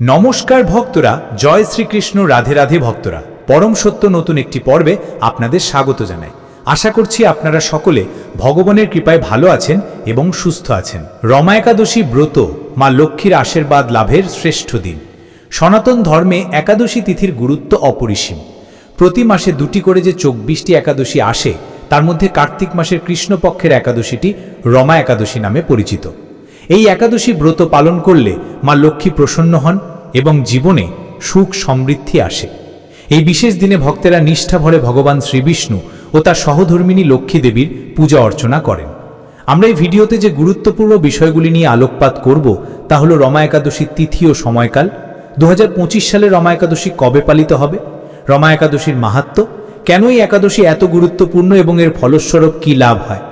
নমস্কার ভক্তরা, জয় শ্রীকৃষ্ণ, রাধে রাধে ভক্তরা। পরম সত্য নতুন একটি পর্বে আপনাদের স্বাগত জানাই। আশা করছি আপনারা সকলে ভগবানের কৃপায় ভালো আছেন এবং সুস্থ আছেন। রমা একাদশী ব্রত, মা লক্ষ্মীর আশীর্বাদ লাভের শ্রেষ্ঠ দিন। সনাতন ধর্মে একাদশী তিথির গুরুত্ব অপরিসীম। প্রতি মাসে দুটি করে যে চব্বিশটি একাদশী আসে, তার মধ্যে কার্তিক মাসের কৃষ্ণপক্ষের একাদশীটি রমা একাদশী নামে পরিচিত। এই একাদশী ব্রত পালন করলে মা লক্ষ্মী প্রসন্ন হন এবং জীবনে সুখ সমৃদ্ধি আসে। এই বিশেষ দিনে ভক্তেরা নিষ্ঠা ভরে ভগবান শ্রীবিষ্ণু ও তার সহধর্মিনী লক্ষ্মী দেবীর পূজা অর্চনা করেন। আমরা এই ভিডিওতে যে গুরুত্বপূর্ণ বিষয়গুলি নিয়ে আলোকপাত করব তা হল রমা একাদশীর তিথি ও সময়কাল দু হাজার পঁচিশ সালে রমা একাদশী কবে পালিত হবে, রমা একাদশীর মাহাত্ম্য কেন এই একাদশী এত গুরুত্বপূর্ণ এবং এর ফলস্বরূপ কী লাভ হয়,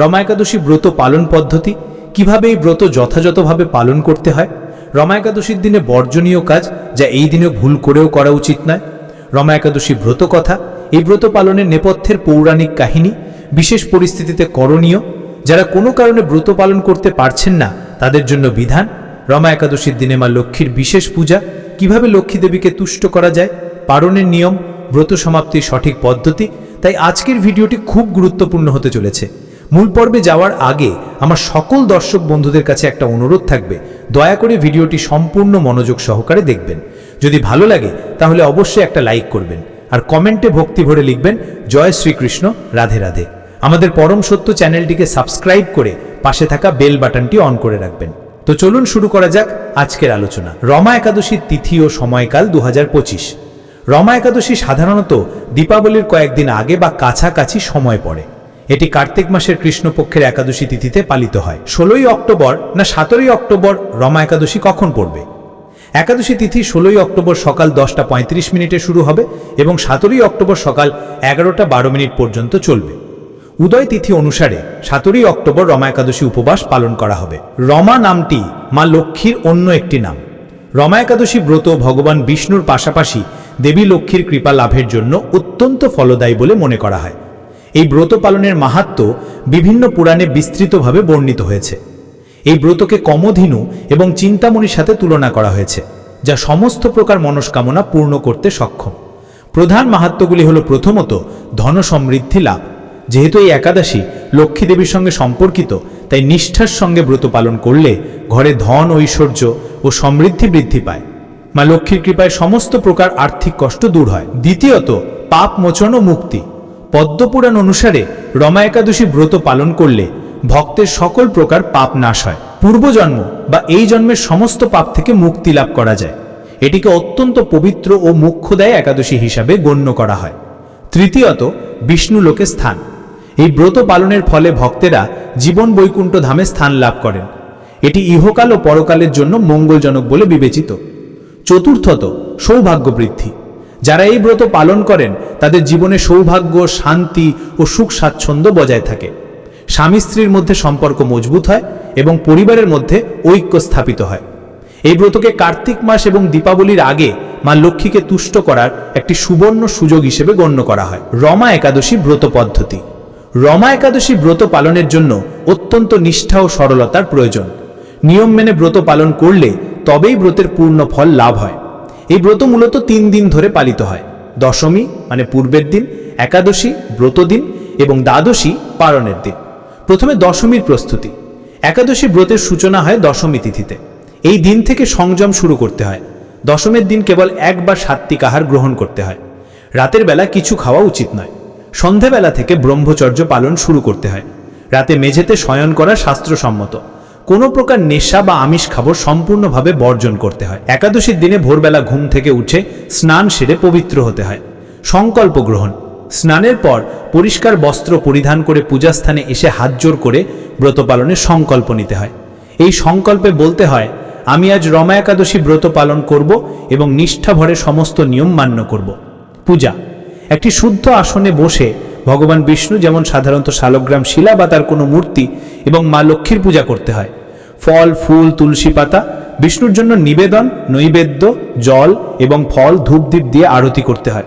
রমা একাদশী ব্রত পালন পদ্ধতি কীভাবে এই ব্রত যথাযথভাবে পালন করতে হয়? রমা একাদশীর দিনে বর্জনীয় কাজ যা এই দিনে ভুল করেও করা উচিত নয়। রমা একাদশী ব্রত কথা, এই ব্রত পালনের নেপথ্যের পৌরাণিক কাহিনী, বিশেষ পরিস্থিতিতে করণীয়, যারা কোনো কারণে ব্রত পালন করতে পারছেন না, তাদের জন্য বিধান, রমা একাদশীর দিনে মা লক্ষ্মীর বিশেষ পূজা, কীভাবে লক্ষ্মী দেবীকে তুষ্ট করা যায়, পারণের নিয়ম, ব্রত সমাপ্তির সঠিক পদ্ধতি, তাই আজকের ভিডিওটি খুব গুরুত্বপূর্ণ হতে চলেছে। মূল পর্বে যাওয়ার আগে আমার সকল দর্শক বন্ধুদের কাছে একটা অনুরোধ থাকবে। দয়া করে ভিডিওটি সম্পূর্ণ মনোযোগ সহকারে দেখবেন। যদি ভালো লাগে, তাহলে অবশ্যই একটা লাইক করবেন আর কমেন্টে ভক্তি ভরে লিখবেন, জয় শ্রীকৃষ্ণ, রাধে রাধে। আমাদের পরম সত্য চ্যানেলটিকে সাবস্ক্রাইব করে পাশে থাকা বেল বাটনটি অন করে রাখবেন। তো চলুন শুরু করা যাক আজকের আলোচনা। রমা একাদশীর তিথি ও সময়কাল দু হাজার পঁচিশ। রমা একাদশী সাধারণত দীপাবলির কয়েকদিন আগে বা কাছাকাছি সময় পড়ে। এটি কার্তিক মাসের কৃষ্ণপক্ষের একাদশী তিথিতে পালিত হয়। ষোলোই অক্টোবর না সতেরোই অক্টোবর রমা একাদশী কখন পড়বে? একাদশী তিথি ষোলোই অক্টোবর সকাল দশটা পঁয়ত্রিশ মিনিটে শুরু হবে এবং সতেরোই অক্টোবর সকাল এগারোটা বারো মিনিট পর্যন্ত চলবে। উদয় তিথি অনুসারে সতেরোই অক্টোবর রমা একাদশী উপবাস পালন করা হবে। রমা নামটি মা লক্ষ্মীর অন্য একটি নাম। রমা একাদশী ব্রত ভগবান বিষ্ণুর পাশাপাশি দেবী লক্ষ্মীর কৃপা লাভের জন্য অত্যন্ত ফলদায়ী বলে মনে করা হয়। এই ব্রত পালনের মাহাত্ম্য বিভিন্ন পুরাণে বিস্তৃতভাবে বর্ণিত হয়েছে। এই ব্রতকে কমধিনু এবং চিন্তামণির সাথে তুলনা করা হয়েছে, যা সমস্ত প্রকার মনস্কামনা পূর্ণ করতে সক্ষম। প্রধান মাহাত্ম্যগুলি হল প্রথমত ধন সমৃদ্ধি লাভ। যেহেতু এই একাদশী লক্ষ্মী দেবীর সঙ্গে সম্পর্কিত, তাই নিষ্ঠার সঙ্গে ব্রত পালন করলে ঘরে ধন, ঐশ্বর্য ও সমৃদ্ধি বৃদ্ধি পায়। মা লক্ষ্মীর কৃপায় সমস্ত প্রকার আর্থিক কষ্ট দূর হয়। দ্বিতীয়ত পাপ মোচন ও মুক্তি। পদ্মপুরাণ অনুসারে রমা একাদশী ব্রত পালন করলে ভক্তের সকল প্রকার পাপ নাশ হয়। পূর্বজন্ম বা এই জন্মের সমস্ত পাপ থেকে মুক্তি লাভ করা যায়। এটিকে অত্যন্ত পবিত্র ও মুখ্যদায় একাদশী হিসাবে গণ্য করা হয়। তৃতীয়ত, বিষ্ণু লোকে স্থান। এই ব্রত পালনের ফলে ভক্তেরা জীবন বৈকুণ্ঠ ধামে স্থান লাভ করেন। এটি ইহকাল ও পরকালের জন্য মঙ্গলজনক বলে বিবেচিত। চতুর্থত সৌভাগ্য বৃদ্ধি যারা এই ব্রত পালন করেন, তাদের জীবনে সৌভাগ্য, শান্তি ও সুখ স্বাচ্ছন্দ্য বজায় থাকে। স্বামী স্ত্রীর মধ্যে সম্পর্ক মজবুত হয় এবং পরিবারের মধ্যে ঐক্য স্থাপিত হয়। এই ব্রতকে কার্তিক মাস এবং দীপাবলির আগে মা লক্ষ্মীকে তুষ্ট করার একটি সুবর্ণ সুযোগ হিসেবে গণ্য করা হয়। রমা একাদশী ব্রত পদ্ধতি। রমা একাদশী ব্রত পালনের জন্য অত্যন্ত নিষ্ঠা ও সরলতার প্রয়োজন। নিয়ম মেনে ব্রত পালন করলে তবেই ব্রতের পূর্ণ ফল লাভ হয়। এই ব্রত মূলত তিন দিন ধরে পালিত হয়। দশমী মানে পূর্বের দিন, একাদশী ব্রত দিন এবং দ্বাদশী পারণের দিন। প্রথমে দশমীর প্রস্তুতি। একাদশী ব্রতের সূচনা হয় দশমী তিথিতে। এই দিন থেকে সংযম শুরু করতে হয়। দশমের দিন কেবল একবার সাত্বিক আহার গ্রহণ করতে হয়। রাতের বেলা কিছু খাওয়া উচিত নয়। সন্ধেবেলা থেকে ব্রহ্মচর্য পালন শুরু করতে হয়। রাতে মেঝেতে শয়ন করা শাস্ত্রসম্মত। কোনো প্রকার নেশা বা আমিষ খাবার সম্পূর্ণভাবে বর্জন করতে হয়। একাদশীর দিনে ভোরবেলা ঘুম থেকে উঠে স্নান সেরে পবিত্র হতে হয়। সংকল্প গ্রহণ। স্নানের পর পরিষ্কার বস্ত্র পরিধান করে পূজাস্থানে এসে হাত জোর করে ব্রত পালনের সংকল্প নিতে হয়। এই সংকল্পে বলতে হয়, আমি আজ রমা একাদশী ব্রত পালন করব এবং নিষ্ঠা ভরে সমস্ত নিয়ম মান্য করব। পূজা। একটি শুদ্ধ আসনে বসে ভগবান বিষ্ণু যেমন সাধারণত শালগ্রাম শিলা বা তার কোনো মূর্তি এবং মা লক্ষ্মীর পূজা করতে হয়। ফল, ফুল, তুলসী পাতা, বিষ্ণুর জন্য নিবেদন, নৈবেদ্য, জল এবং ফল ধূপদীপ দিয়ে আরতি করতে হয়।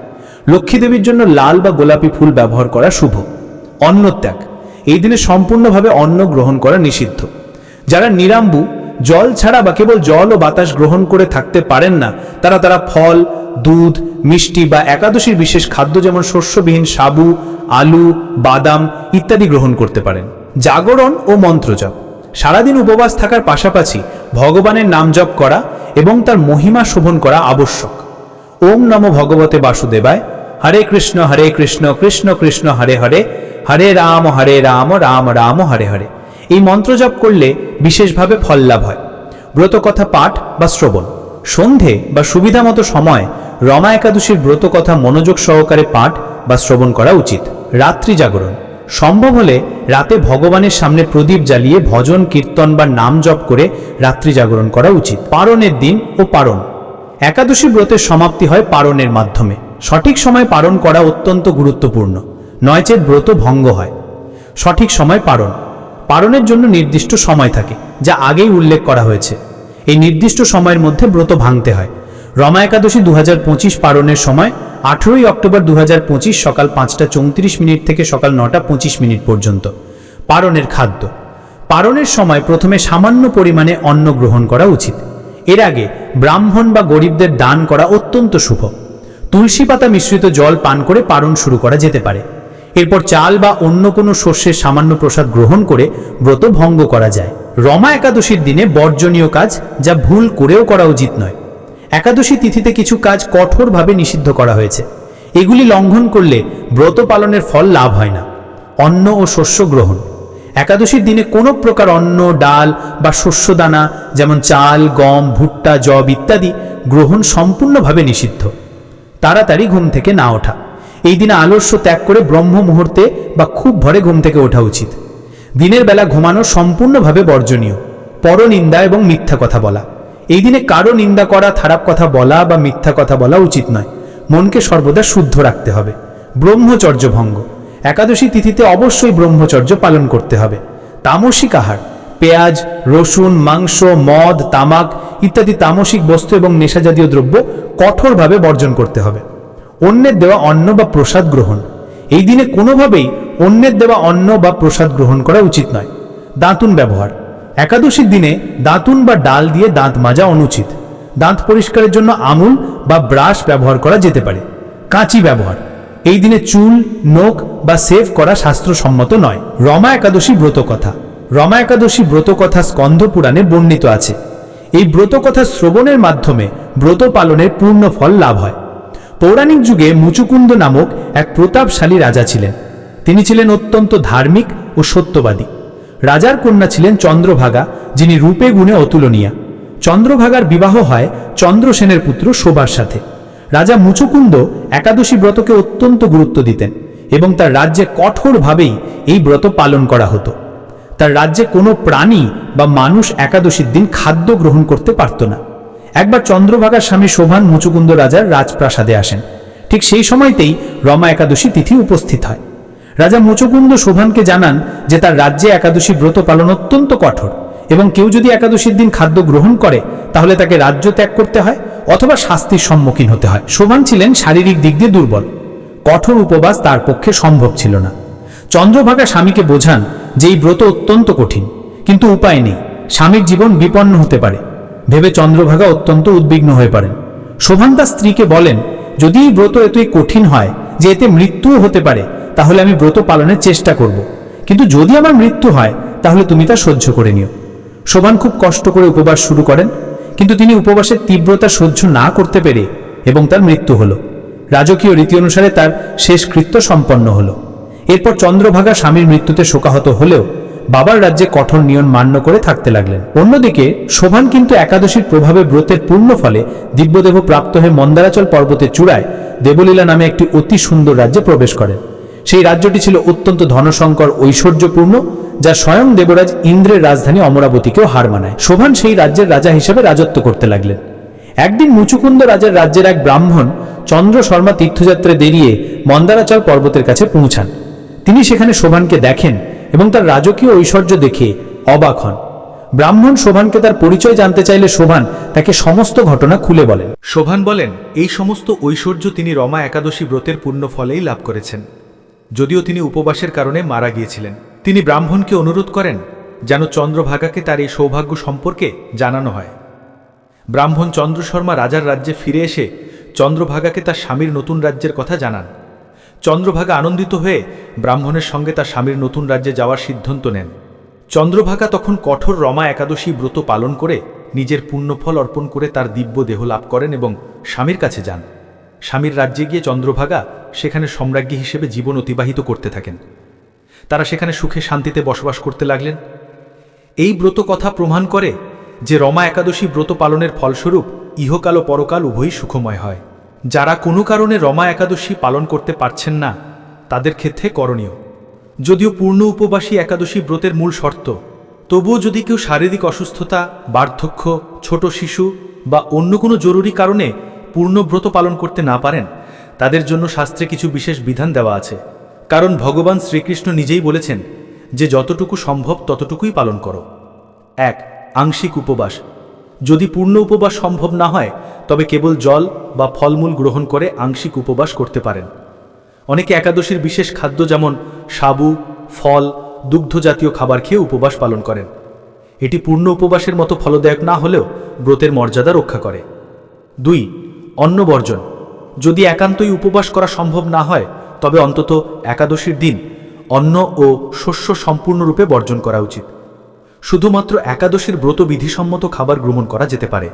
লক্ষ্মী দেবীর জন্য লাল বা গোলাপি ফুল ব্যবহার করা শুভ। অন্নত্যাগ। এই দিনে সম্পূর্ণভাবে অন্ন গ্রহণ করা নিষিদ্ধ। যারা নিরাম্বু, জল ছাড়া বা কেবল জল ও বাতাস গ্রহণ করে থাকতে পারেন না, তারা তারা ফল, দুধ, মিষ্টি বা একাদশীর বিশেষ খাদ্য যেমন শস্যবিহীন সাবু, আলু, বাদাম ইত্যাদি গ্রহণ করতে পারেন। জাগরণ ও মন্ত্রজপ। সারাদিন উপবাস থাকার পাশাপাশি ভগবানের নাম জপ করা এবং তার মহিমা শোভন করা আবশ্যক। ওম নমো ভগবতে বাসুদেবায়। হরে কৃষ্ণ হরে কৃষ্ণ কৃষ্ণ কৃষ্ণ, হরে হরে। হরে রাম হরে রাম রাম রাম, হরে হরে। এই মন্ত্র জপ করলে বিশেষভাবে ফল লাভ হয়। ব্রতকথা পাঠ বা শ্রবণ। সন্ধে বা সুবিধা মতো সময় রমা একাদশীর ব্রতকথা মনোযোগ সহকারে পাঠ বা শ্রবণ করা উচিত। রাত্রি জাগরণ। সম্ভব হলে রাতে ভগবানের সামনে প্রদীপ জ্বালিয়ে ভজন, কীর্তন বা নাম জপ করে রাত্রি জাগরণ করা উচিত। পারণের দিন ও পারণ। একাদশী ব্রতের সমাপ্তি হয় পারণের মাধ্যমে। সঠিক সময় পালন করা অত্যন্ত গুরুত্বপূর্ণ। নয়চেত ব্রত ভঙ্গ হয়। সঠিক সময় পারণ। পারণের জন্য নির্দিষ্ট সময় থাকে, যা আগেই উল্লেখ করা হয়েছে। এই নির্দিষ্ট সময়ের মধ্যে ব্রত ভাঙতে হয়। রমা একাদশী দু পারণের সময় আঠেরোই অক্টোবর দু সকাল পাঁচটা চৌত্রিশ মিনিট থেকে সকাল নটা পঁচিশ মিনিট পর্যন্ত। পারণের খাদ্য। পারণের সময় প্রথমে সামান্য পরিমাণে অন্ন গ্রহণ করা উচিত। এর আগে ব্রাহ্মণ বা গরিবদের দান করা অত্যন্ত শুভ। তুলসী পাতা মিশ্রিত জল পান করে পারণ শুরু করা যেতে পারে। এরপর চাল বা অন্য কোনো শস্যের সামান্য প্রসাদ গ্রহণ করে ব্রত ভঙ্গ করা যায়। রমা একাদশীর দিনে বর্জনীয় কাজ যা ভুল করেও করা উচিত নয়। একাদশী তিথিতে কিছু কাজ কঠোরভাবে নিষিদ্ধ করা হয়েছে। এগুলি লঙ্ঘন করলে ব্রত পালনের ফল লাভ হয় না। অন্ন ও শস্য গ্রহণ। একাদশীর দিনে কোনো প্রকার অন্ন, ডাল বা শস্যদানা, যেমন চাল, গম, ভুট্টা জব ইত্যাদি গ্রহণ সম্পূর্ণভাবে নিষিদ্ধ। তাড়াতাড়ি ঘুম থেকে না ওঠা। এই দিনে আলস্য ত্যাগ করে ব্রহ্ম মুহূর্তে বা খুব ভরে ঘুম থেকে ওঠা উচিত। দিনের বেলা ঘুমানো সম্পূর্ণভাবে বর্জনীয়। পরনিন্দা এবং মিথ্যা কথা বলা। এই দিনে কারও নিন্দা করা, খারাপ কথা বলা বা মিথ্যা কথা বলা উচিত নয়। মনকে সর্বদা শুদ্ধ রাখতে হবে। ব্রহ্মচর্য ভঙ্গ। একাদশী তিথিতে অবশ্যই ব্রহ্মচর্য পালন করতে হবে। তামসিক আহার, পেঁয়াজ, রসুন, মাংস, মদ, তামাক ইত্যাদি তামসিক বস্তু এবং নেশাজাতীয় দ্রব্য কঠোরভাবে বর্জন করতে হবে। অন্যের দেওয়া অন্ন বা প্রসাদ গ্রহণ। এই দিনে কোনোভাবেই অন্যের দেওয়া অন্ন বা প্রসাদ গ্রহণ করা উচিত নয়। দাঁতুন ব্যবহার। একাদশীর দিনে দাঁতুন বা ডাল দিয়ে দাঁত মাজা অনুচিত। দাঁত পরিষ্কারের জন্য আমুল বা ব্রাশ ব্যবহার করা যেতে পারে। কাঁচি ব্যবহার। এই দিনে চুল, নখ বা সেভ করা শাস্ত্রসম্মত নয়। রমা একাদশী ব্রত কথা রমা একাদশী ব্রত কথা স্কন্ধ পুরাণে বর্ণিত আছে। এই ব্রত কথা শ্রবণের মাধ্যমে ব্রত পালনের পূর্ণ ফল লাভ হয়। পৌরাণিক যুগে মুচুকুন্দ নামক এক প্রতাপশালী রাজা ছিলেন। তিনি ছিলেন অত্যন্ত ধার্মিক ও সত্যবাদী। রাজার কন্যা ছিলেন চন্দ্রভাগা, যিনি রূপে গুণে অতুলনীয়া। চন্দ্রভাগার বিবাহ হয় চন্দ্রসেনের পুত্র শোভার সাথে। রাজা মুচুকুন্দ একাদশী ব্রতকে অত্যন্ত গুরুত্ব দিতেন এবং তার রাজ্যে কঠোরভাবেই এই ব্রত পালন করা হতো। তার রাজ্যে কোনো প্রাণী বা মানুষ একাদশীর দিন খাদ্য গ্রহণ করতে পারত না। একবার চন্দ্রভাগার স্বামী শোভান মুচুকুন্দ রাজার রাজপ্রাসাদে আসেন। ঠিক সেই সময়তেই রমা একাদশী তিথি উপস্থিত হয়। রাজা মুচকুন্দ শোভানকে জানান যে তার রাজ্যে একাদশী ব্রত পালন অত্যন্ত কঠোর এবং কেউ যদি একাদশীর দিন খাদ্য গ্রহণ করে, তাহলে তাকে রাজ্য ত্যাগ করতে হয় অথবা শাস্তির সম্মুখীন হতে হয়। শোভান ছিলেন শারীরিক দিক দিয়ে দুর্বল। কঠোর উপবাস তার পক্ষে সম্ভব ছিল না। চন্দ্রভাগা স্বামীকে বোঝান যে এই ব্রত অত্যন্ত কঠিন, কিন্তু উপায় নেই। স্বামীর জীবন বিপন্ন হতে পারে। ভেবে চন্দ্রভাগা অত্যন্ত উদ্বিগ্ন হয়ে পড়েন। শোভান তার স্ত্রীকে বলেন, যদি এই ব্রত এতই কঠিন হয় যে এতে মৃত্যুও হতে পারে তাহলে আমি ব্রত পালনের চেষ্টা করব। কিন্তু যদি আমার মৃত্যু হয়, তাহলে তুমি তা সহ্য করে নিও। শোভান খুব কষ্ট করে উপবাস শুরু করেন, কিন্তু তিনি উপবাসের তীব্রতা সহ্য না করতে পেরে এবং তার মৃত্যু হলো। রাজকীয় রীতি অনুসারে তার শেষ কৃত্য সম্পন্ন হলো। এরপর চন্দ্রভাগা স্বামীর মৃত্যুতে শোকাহত হলেও বাবার রাজ্যে কঠোর নিয়ম মান্য করে থাকতে লাগলেন। অন্যদিকে, শোভান কিন্তু একাদশীর প্রভাবে ব্রতের পূর্ণ ফলে দিব্যদেব প্রাপ্ত হয়ে মন্দারাচল পর্বতের চূড়ায় দেবলীলা নামে একটি অতি সুন্দর রাজ্যে প্রবেশ করেন। সেই রাজ্যটি ছিল অত্যন্ত ধনসংকর, ঐশ্বর্যপূর্ণ, যা স্বয়ং দেবরাজ ইন্দ্রের রাজধানী অমরাবতীকেও হার মানায়। শোভান সেই রাজ্যের রাজা হিসেবে রাজত্ব করতে লাগলেন। একদিন মুচুকুন্দ রাজার রাজ্যের এক ব্রাহ্মণ, চন্দ্র শর্মা তীর্থযাত্রা দেরিয়ে মন্দারাচল পর্বতের কাছে পৌঁছান। তিনি সেখানে শোভানকে দেখেন এবং তার রাজকীয় ঐশ্বর্য দেখে অবাক হন। ব্রাহ্মণ শোভানকে তার পরিচয় জানতে চাইলে শোভান তাকে সমস্ত ঘটনা খুলে বলেন। শোভান বলেন, এই সমস্ত ঐশ্বর্য তিনি রমা একাদশী ব্রতের পূর্ণ ফলেই লাভ করেছেন। যদিও তিনি উপবাসের কারণে মারা গিয়েছিলেন। তিনি ব্রাহ্মণকে অনুরোধ করেন যেন চন্দ্রভাগাকে তার এই সৌভাগ্য সম্পর্কে জানানো হয়। ব্রাহ্মণ চন্দ্র শর্মা রাজার রাজ্যে ফিরে এসে চন্দ্রভাগাকে তার স্বামীর নতুন রাজ্যের কথা জানান। চন্দ্রভাগা আনন্দিত হয়ে ব্রাহ্মণের সঙ্গে তার স্বামীর নতুন রাজ্যে যাওয়ার সিদ্ধান্ত নেন। চন্দ্রভাগা তখন কঠোর রমা একাদশী ব্রত পালন করে নিজের পুণ্যফল অর্পণ করে তার দিব্য দেহ লাভ করেন এবং স্বামীর কাছে যান। স্বামীর রাজ্যে গিয়ে চন্দ্রভাগা সেখানে সম্রাজ্ঞী হিসেবে জীবন অতিবাহিত করতে থাকেন। তারা সেখানে সুখে শান্তিতে বসবাস করতে লাগলেন। এই ব্রত কথা প্রমাণ করে যে রমা একাদশী ব্রত পালনের ফলস্বরূপ ইহকাল ও পরকাল উভয়ই সুখময় হয়। যারা কোনো কারণে রমা একাদশী পালন করতে পারছেন না, তাদের ক্ষেত্রে করণীয়। যদিও পূর্ণ উপবাসী একাদশী ব্রতের মূল শর্ত, তবুও যদি কেউ শারীরিক অসুস্থতা, বার্ধক্য, ছোট শিশু বা অন্য কোনো জরুরি কারণে পূর্ণ ব্রত পালন করতে না পারেন তাদের জন্য শাস্ত্রে কিছু বিশেষ বিধান দেওয়া আছে। কারণ ভগবান শ্রীকৃষ্ণ নিজেই বলেছেন যে যতটুকু সম্ভব ততটুকুই পালন করো। এক, আংশিক উপবাস। যদি পূর্ণ উপবাস সম্ভব না হয়, তবে কেবল জল বা ফলমূল গ্রহণ করে আংশিক উপবাস করতে পারেন। অনেকে একাদশীর বিশেষ খাদ্য যেমন সাবু, ফল দুগ্ধ জাতীয় খাবার খেয়ে উপবাস পালন করেন। এটি পূর্ণ উপবাসের মতো ফলদায়ক না হলেও ব্রতের মর্যাদা রক্ষা করে। দুই অন্ন বর্জন যদি একান্তই উপবাস করা সম্ভব না হয়, তবে অন্তত একাদশীর দিন অন্ন ও শস্য সম্পূর্ণরূপে বর্জন করা উচিত। শুধুমাত্র একাদশীর ব্রত বিধিসম্মত খাবার গ্রহণ করা যেতে পারে।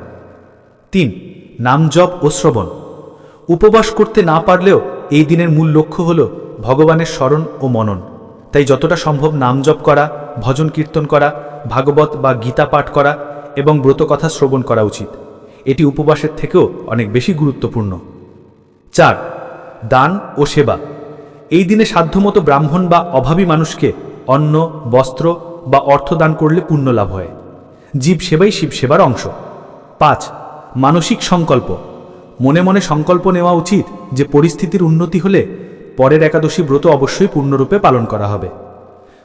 তিন নামজপ ও শ্রবণ। উপবাস করতে না পারলেও এই দিনের মূল লক্ষ্য হল ভগবানের স্মরণ ও মনন। তাই যতটা সম্ভব নাম জপ করা, ভজন কীর্তন করা, ভাগবত বা গীতা পাঠ করা এবং ব্রতকথা শ্রবণ করা উচিত। এটি উপবাসের থেকেও অনেক বেশি গুরুত্বপূর্ণ। চার, দান ও সেবা। এই দিনে সাধ্যমতো ব্রাহ্মণ বা অভাবী মানুষকে অন্ন, বস্ত্র বা অর্থ দান করলে পুণ্য লাভ হয়। জীব সেবাই শিব সেবার অংশ। পাঁচ, মানসিক সংকল্প। মনে মনে সংকল্প নেওয়া উচিত যে পরিস্থিতির উন্নতি হলে পরের একাদশী ব্রত অবশ্যই পূর্ণরূপে পালন করা হবে।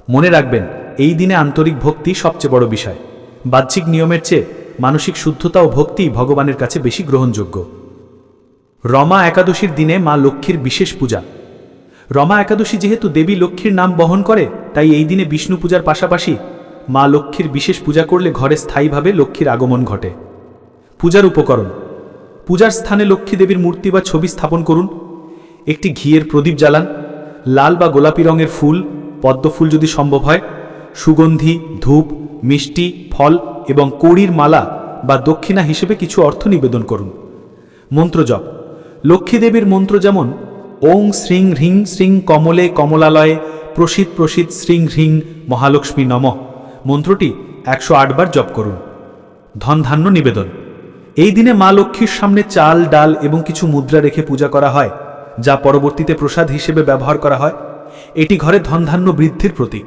মনে রাখবেন, এই দিনে আন্তরিক ভক্তি সবচেয়ে বড় বিষয়। বাহ্যিক নিয়মের চেয়ে মানসিক শুদ্ধতা ও ভক্তি ভগবানের কাছে বেশি গ্রহণযোগ্য। রমা একাদশীর দিনে মা লক্ষ্মীর বিশেষ পূজা। রমা একাদশী যেহেতু দেবী লক্ষ্মীর নাম বহন করে, তাই এই দিনে বিষ্ণু পূজার পাশাপাশি মা লক্ষ্মীর বিশেষ পূজা করলে ঘরে স্থায়ীভাবে লক্ষ্মীর আগমন ঘটে। পূজার উপকরণ। পূজার স্থানে লক্ষ্মী দেবীর মূর্তি বা ছবি স্থাপন করুন। একটি ঘিয়ের প্রদীপ জ্বালান। লাল বা গোলাপি রঙের ফুল, পদ্ম ফুল যদি সম্ভব হয়। সুগন্ধি, ধূপ, মিষ্টি, ফল এবং কড়ির মালা বা দক্ষিণা হিসেবে কিছু অর্থ নিবেদন করুন। মন্ত্রজপ। লক্ষ্মী দেবীর মন্ত্র যেমন, ওং শ্রীং হ্রিং শ্রীং কমলে কমলালয়ে প্রসিদ প্রসিদ শ্রীং হ্রিং মহালক্ষ্মী নম। মন্ত্রটি একশো আটবার জপ করুন। ধনধান্য নিবেদন। এই দিনে মা লক্ষ্মীর সামনে চাল, ডাল এবং কিছু মুদ্রা রেখে পূজা করা হয়, যা পরবর্তীতে প্রসাদ হিসেবে ব্যবহার করা হয়। এটি ঘরে ধনধান্য বৃদ্ধির প্রতীক।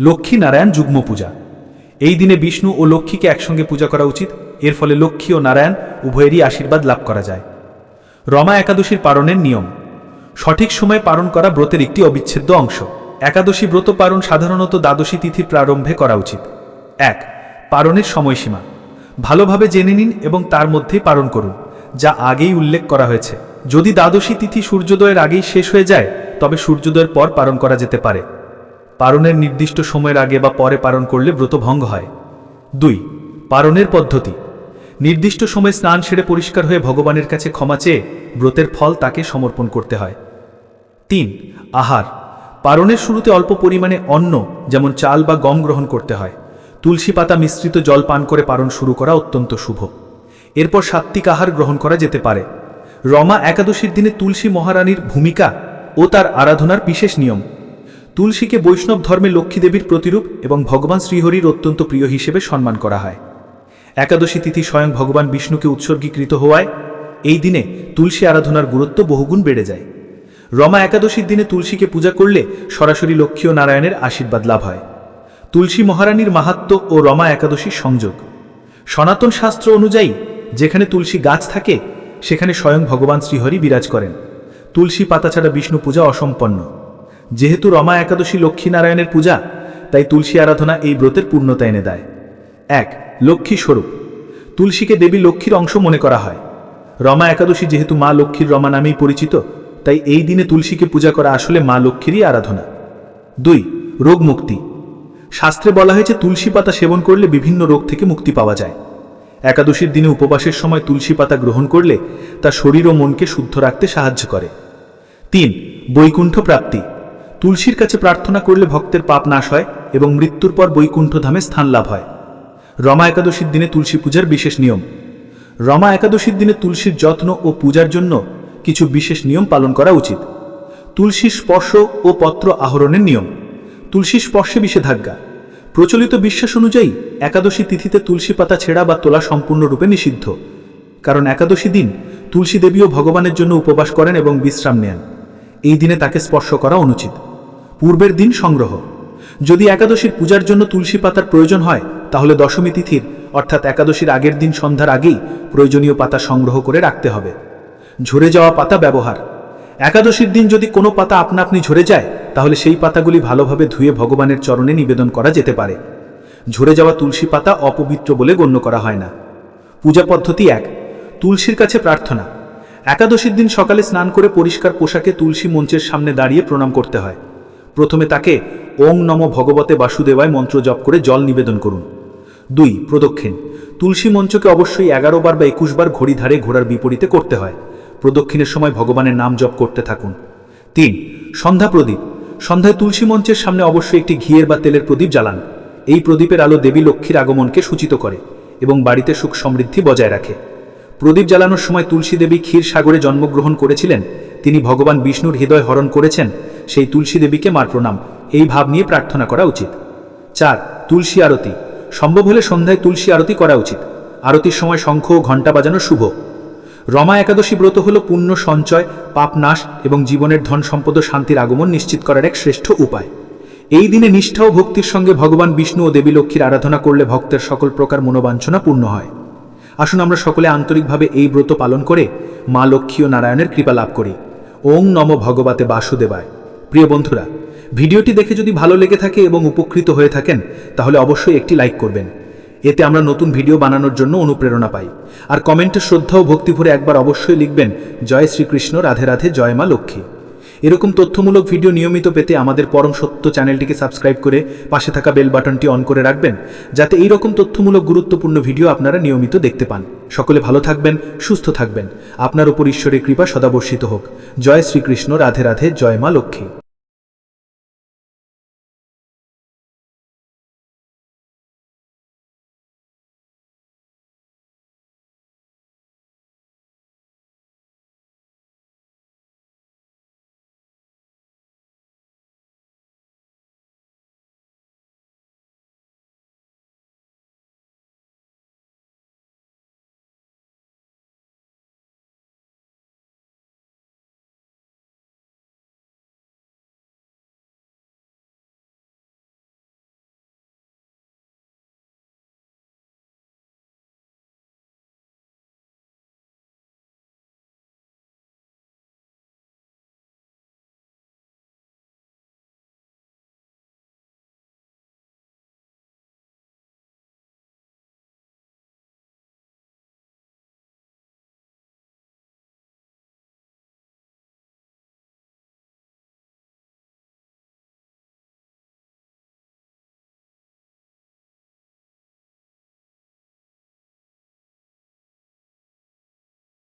লক্ষ্মী নারায়ণ যুগ্ম পূজা। এই দিনে বিষ্ণু ও লক্ষ্মীকে একসঙ্গে পূজা করা উচিত। এর ফলে লক্ষ্মী ও নারায়ণ উভয়েরই আশীর্বাদ লাভ করা যায়। রমা একাদশীর পালনের নিয়ম। সঠিক সময়ে পালন করা ব্রতের একটি অবিচ্ছেদ্য অংশ। একাদশী ব্রত পালন সাধারণত দ্বাদশী তিথির প্রারম্ভে করা উচিত। এক, পালনের সময়সীমা। ভালোভাবে জেনে নিন এবং তার মধ্যেই পালন করুন, যা আগেই উল্লেখ করা হয়েছে। যদি দ্বাদশী তিথি সূর্যোদয়ের আগেই শেষ হয়ে যায়, তবে সূর্যোদয়ের পর পালন করা যেতে পারে। পারণের নির্দিষ্ট সময়ের আগে বা পরে পালন করলে ব্রত ভঙ্গ হয়। দুই পারণের পদ্ধতি। নির্দিষ্ট সময় স্নান সেরে পরিষ্কার হয়ে ভগবানের কাছে ক্ষমা চেয়ে ব্রতের ফল তাকে সমর্পণ করতে হয়। তিন, আহার। পারণের শুরুতে অল্প পরিমাণে অন্ন, যেমন চাল বা গম গ্রহণ করতে হয়। তুলসী পাতা মিশ্রিত জল পান করে পারণ শুরু করা অত্যন্ত শুভ। এরপর সাত্বিক আহার গ্রহণ করা যেতে পারে। রমা একাদশীর দিনে তুলসী মহারানীর ভূমিকা ও তার আরাধনার বিশেষ নিয়ম। তুলসীকে বৈষ্ণব ধর্মে লক্ষ্মী দেবীর প্রতিরূপ এবং ভগবান শ্রীহরির অত্যন্ত প্রিয় হিসেবে সম্মান করা হয়। একাদশী তিথি স্বয়ং ভগবান বিষ্ণুকে উৎসর্গীকৃত হওয়ায় এই দিনে তুলসী আরাধনার গুরুত্ব বহুগুণ বেড়ে যায়। রমা একাদশীর দিনে তুলসীকে পূজা করলে সরাসরি লক্ষ্মী ও নারায়ণের আশীর্বাদ লাভ হয়। তুলসী মহারানীর মাহাত্ম্য ও রমা একাদশীর সংযোগ। সনাতন শাস্ত্র অনুযায়ী, যেখানে তুলসী গাছ থাকে, সেখানে স্বয়ং ভগবান শ্রীহরি বিরাজ করেন। তুলসী পাতা ছাড়া বিষ্ণু পূজা অসম্পন্ন। যেহেতু রমা একাদশী লক্ষ্মীনারায়ণের পূজা, তাই তুলসী আরাধনা এই ব্রতের পূর্ণতা এনে দেয়। এক লক্ষ্মী স্বরূপ। তুলসীকে দেবী লক্ষ্মীর অংশ মনে করা হয়। রমা একাদশী যেহেতু মা লক্ষ্মীর রমা নামেই পরিচিত, তাই এই দিনে তুলসীকে পূজা করা আসলে মা লক্ষ্মীরই আরাধনা। দুই, রোগ মুক্তি। শাস্ত্রে বলা হয়েছে, তুলসী পাতা সেবন করলে বিভিন্ন রোগ থেকে মুক্তি পাওয়া যায়। একাদশীর দিনে উপবাসের সময় তুলসী পাতা গ্রহণ করলে তা শরীর ও মনকে শুদ্ধ রাখতে সাহায্য করে। তিন, বৈকুণ্ঠ প্রাপ্তি। তুলসীর কাছে প্রার্থনা করলে ভক্তের পাপ নাশ হয় এবং মৃত্যুর পর বৈকুণ্ঠ ধামে স্থান লাভ হয়। রমা একাদশীর দিনে তুলসী পূজার বিশেষ নিয়ম। রমা একাদশীর দিনে তুলসীর যত্ন ও পূজার জন্য কিছু বিশেষ নিয়ম পালন করা উচিত। তুলসী স্পর্শ ও পত্র আহরণের নিয়ম। তুলসী স্পর্শে নিষেধাজ্ঞা। প্রচলিত বিশ্বাস অনুযায়ী একাদশী তিথিতে তুলসী পাতা ছেঁড়া বা তোলা সম্পূর্ণরূপে নিষিদ্ধ। কারণ একাদশী দিন তুলসী দেবীও ভগবানের জন্য উপবাস করেন এবং বিশ্রাম নেন। এই দিনে তাকে স্পর্শ করা অনুচিত। পূর্বের দিন সংগ্রহ। যদি একাদশীর পূজার জন্য তুলসী পাতার প্রয়োজন হয় তাহলে দশমী তিথির, অর্থাৎ একাদশীর আগের দিন সন্ধ্যার আগেই প্রয়োজনীয় পাতা সংগ্রহ করে রাখতে হবে। ঝরে যাওয়া পাতা ব্যবহার। একাদশীর দিন যদি কোনো পাতা আপনা আপনি ঝরে যায়, তাহলে সেই পাতাগুলি ভালোভাবে ধুয়ে ভগবানের চরণে নিবেদন করা যেতে পারে। ঝরে যাওয়া তুলসী পাতা অপবিত্র বলে গণ্য করা হয় না। পূজা পদ্ধতি এক, তুলসীর কাছে প্রার্থনা। একাদশীর দিন সকালে স্নান করে পরিষ্কার পোশাকে তুলসী মঞ্চের সামনে দাঁড়িয়ে প্রণাম করতে হয়। প্রথমে তাকে ওং নম ভগবতে বাসুদেবায় মন্ত্র জপ করে জল নিবেদন করুন। দুই, প্রদক্ষিণ। তুলসী মঞ্চকে অবশ্যই এগারো বার বা একুশ বার ঘড়ি ধারে ঘোড়ার বিপরীতে করতে হয়। প্রদক্ষিণের সময় ভগবানের নাম জপ করতে থাকুন। তিন, সন্ধ্যা প্রদীপ। সন্ধ্যায় তুলসী মঞ্চের সামনে অবশ্যই একটি ঘিয়ের বা তেলের প্রদীপ জ্বালান। এই প্রদীপের আলো দেবী লক্ষ্মীর আগমনকে সূচিত করে এবং বাড়িতে সুখ সমৃদ্ধি বজায় রাখে। প্রদীপ জ্বালানোর সময় তুলসী দেবী ক্ষীর সাগরে জন্মগ্রহণ করেছিলেন। তিনি ভগবান বিষ্ণুর হৃদয় হরণ করেছেন। সেই তুলসী দেবীকে মার প্রণাম। এই ভাব নিয়ে প্রার্থনা করা উচিত। চার, তুলসী আরতি। সম্ভব হলে সন্ধ্যায় তুলসী আরতি করা উচিত। আরতির সময় শঙ্খ ও ঘণ্টা বাজানো শুভ। রমা একাদশী ব্রত হল পুণ্য সঞ্চয়, পাপ নাশ এবং জীবনের ধন সম্পদ শান্তির আগমন নিশ্চিত করার এক শ্রেষ্ঠ উপায়। এই দিনে নিষ্ঠা ও ভক্তির সঙ্গে ভগবান বিষ্ণু ও দেবী লক্ষ্মীর আরাধনা করলে ভক্তের সকল প্রকার মনোবাঞ্ছনা পূর্ণ হয়। আসুন আমরা সকলে আন্তরিকভাবে এই ব্রত পালন করে মা লক্ষ্মী ও নারায়ণের কৃপা লাভ করি। ওং নম ভগবতে বাসুদেবায়। প্রিয় বন্ধুরা ভিডিওটি দেখে যদি ভালো লেগে থাকে এবং উপকৃত হয়ে থাকেন, তাহলে অবশ্যই একটি লাইক করবেন। এতে আমরা নতুন ভিডিও বানানোর জন্য অনুপ্রেরণা পাই। আর কমেন্টে শ্রদ্ধা ও ভক্তি ভরে একবার অবশ্যই লিখবেন, জয় শ্রীকৃষ্ণ, রাধে রাধে, জয় মা লক্ষ্মী। এরকম তথ্যমূলক ভিডিও নিয়মিত পেতে আমাদের পরম সত্য চ্যানেলটিকে সাবস্ক্রাইব করে পাশে থাকা বেল বাটনটি অন করে রাখবেন, যাতে এই রকম তথ্যমূলক গুরুত্বপূর্ণ ভিডিও আপনারা নিয়মিত দেখতে পান। সকলে ভালো থাকবেন, সুস্থ থাকবেন। আপনার উপর ঈশ্বরের কৃপা সদাবর্ষিত হোক। জয় শ্রীকৃষ্ণ, রাধে রাধে, জয় মা লক্ষ্মী।